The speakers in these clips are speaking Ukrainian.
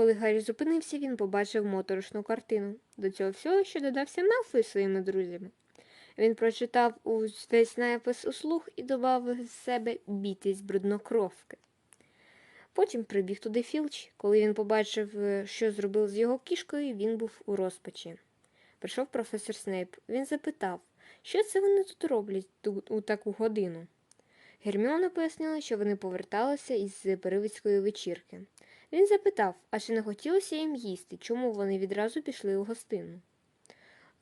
Коли Гаррі зупинився, він побачив моторошну картину. До цього всього ще додався Мелфой зі своїми друзями. Він прочитав увесь напис услуг і додав з себе бійтесь бруднокровки. Потім прибіг туди Філч. Коли він побачив, е, що зробив з його кішкою, він був у розпачі. Прийшов професор Снейп. Він запитав, що це вони тут роблять тут у таку годину. Герміона пояснила, що вони поверталися із перевицької вечірки. Він запитав, а чи не хотілося їм їсти, чому вони відразу пішли у гостину.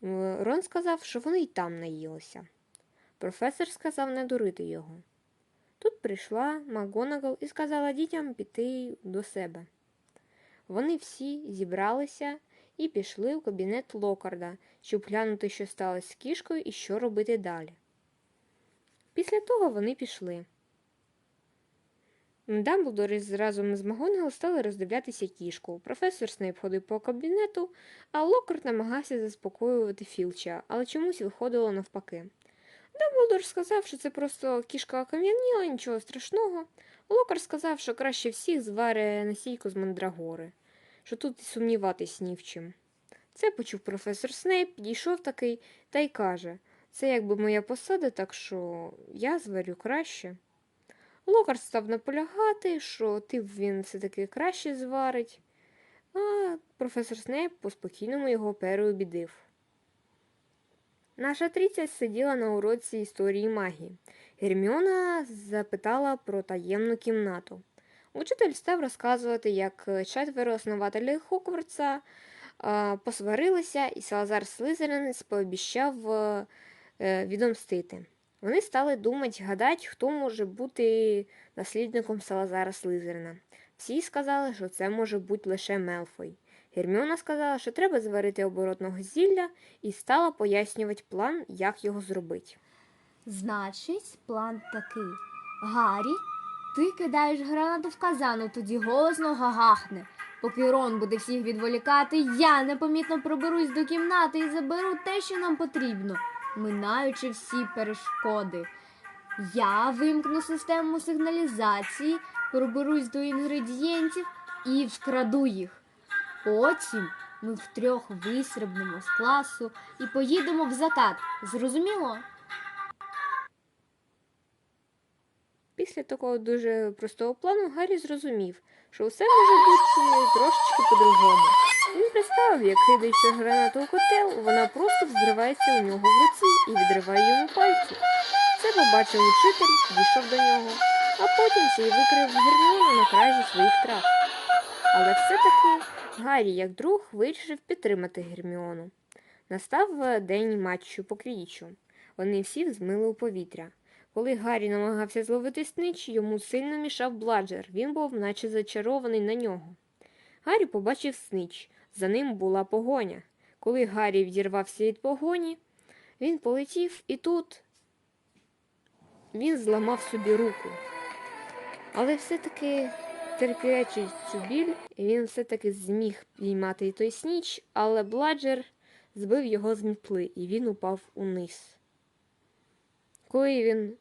Е, Рон сказав, що вони й там наїлися. Професор сказав не дурити його. Тут прийшла Макгонагал і сказала дітям піти до себе. Вони всі зібралися і пішли в кабінет Локарда, щоб глянути, що сталося з кішкою і що робити далі. Після того вони пішли. Дамблдор із разом з Магонгал стали роздивлятися кішку. Професор Снейп ходив по кабінету, а Локард намагався заспокоювати Філча, але чомусь виходило навпаки. Дамблдор сказав, що це просто кішка окам'яніла, нічого страшного. Локар сказав, що краще всіх зваре насійку з мандрагори, що тут і сумніватись ні в чим. Це почув професор Снейп, підійшов такий та й каже це якби моя посада, так що я зварю краще. Локар став наполягати, що тип він все-таки краще зварить, а професор Снейп по-спокійному його переобідив. Наша трійця сиділа на уроці історії магії. Герміона запитала про таємну кімнату. Учитель став розказувати, як четверо основателів Хогвартса а, посварилися, і Салазар Слизеринець пообіщав е, відомстити. Вони стали думати, гадати, хто може бути наслідником Салазара Слизерина. Всі сказали, що це може бути лише Мелфой. Герміона сказала, що треба зварити оборотного зілля, і стала пояснювати план, як його зробити. Значить, план такий. Гаррі, ти кидаєш гранату в казану, тоді голосно гагахне. Поки Рон буде всіх відволікати, я непомітно проберусь до кімнати і заберу те, що нам потрібно, минаючи всі перешкоди. Я вимкну систему сигналізації, проберусь до інгредієнтів і вкраду їх. Потім ми втрьох вистрибнемо з класу і поїдемо в закат. Зрозуміло? Після такого дуже простого плану Гаррі зрозумів, що все може бути трошечки по-другому. Він представив, як кидаючи гранату у котел, вона просто взривається у нього в руці і відриває йому пальці. Це побачив учитель, підійшов до нього, а потім цей викрив Герміону на кражі своїх трав. Але все-таки Гаррі, як друг, вирішив підтримати Герміону. Настав е, день матчу по крічу. Вони всі взмили у повітря. Коли Гаррі намагався зловити снич, йому сильно мішав бладжер. Він був наче зачарований на нього. Гаррі побачив снич. За ним була погоня. Коли Гаррі відірвався від погоні, він полетів і тут він зламав собі руку. Але все-таки, терпячи цю біль, він все-таки зміг піймати той сніч, але бладжер збив його з мітли, і він упав униз. Коли він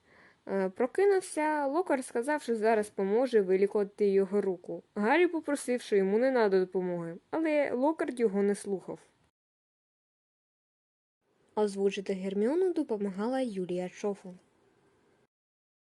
е, прокинувся, Локар сказав, що зараз поможе вилікувати його руку. Гаррі попросив, що йому не надо допомоги, але Локард його не слухав. Озвучити Герміону допомагала Юлія Чофу.